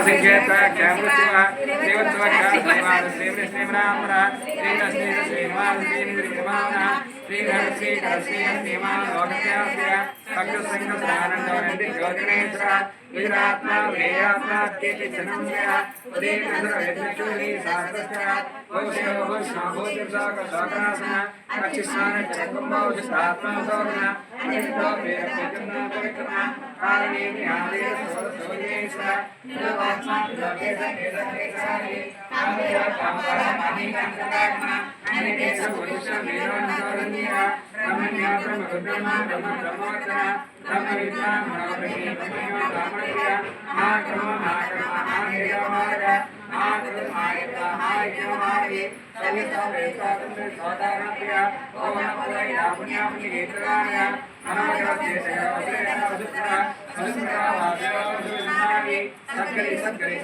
संकेत कैमृत्वा देवत्वा कामवाद श्रीमृ श्रीमरामरा श्रीरस्ति श्रीमान श्रीमृगमानः श्रीधरसि करसि श्रीमान लोकस्यास्य भक्तसङ्गसानन्दवरन्दि ज्योतिरेन्द्र विरात्मा वेयात्मा केति जनम्य उदेन्द्र यज्ञशूली शास्त्रस्य भोषयोः शाभोतिर्शोक शोकनाशन रक्षिस्वान चकुम्भोषात्मा शोकन अनिष्टो वेदपितुर्न पवित्रमा कारणेति आदेश सर्वेश्वर त्रिलोकात्मा त्रिलोकेश्वर सर्वेश्वर कामदेव कामरा मानिकांतदात्मा अनिकेश पुरुष विरोधनवरंदिर ब्रह्मण्य ब्रह्म ब्रह्म ब्रह्म ब्रह्मोत्तर ब्रह्म विद्वान मनोभिः ब्रह्म ब्रह्मणिर महाक्रम महाक्रम महादेव महादेव महादेव महादेव महादेव महादेव सविता प्रेता तुम सौदारा प्रिया ओम पदाय पुण्या पुण्य नेत्राय हमारे वस्त्र वस्त्र वस्त्र वस्त्र 三个人三个人